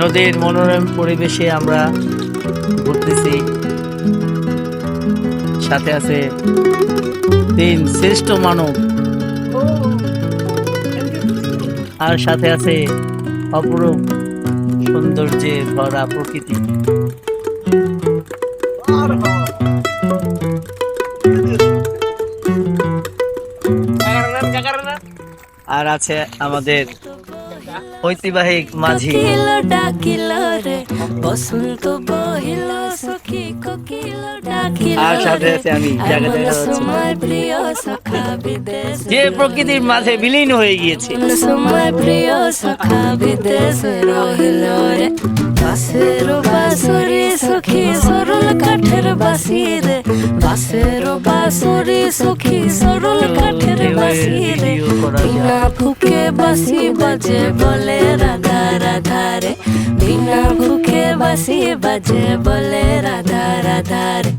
নদীর মনোরম পরিবেশে আমরা ঘুরতেছি। সাথে আছে তিন শ্রেষ্ঠ মানব। আর সাথে আছে অপরূপ সৌন্দর্যে ভরা প্রকৃতি। আর আছে আমাদের ঐতিহাসিক মাঝি। বসন্ত বহিল সখী কোকিল ডাকিল আর সাথে আছে আমি যাকে দেখা যাচ্ছে সময় প্রিয় সখা বিদেশ যে প্রকৃতির মাঝে বিলীন হয়ে গিয়েছে। সময় প্রিয় সখা বিদেশ রহিল রে। বাসের বাসুরি সখী সরল কাঠের বাসি রে। বাসের বাসুরি সখী সরল কাঠের বাসি রে বিনা ভুকে বাসি বাজে বলে রাধা রাধা রে। বিনা ভুকে বাসি বাজে বলে রাধা রাধা রে।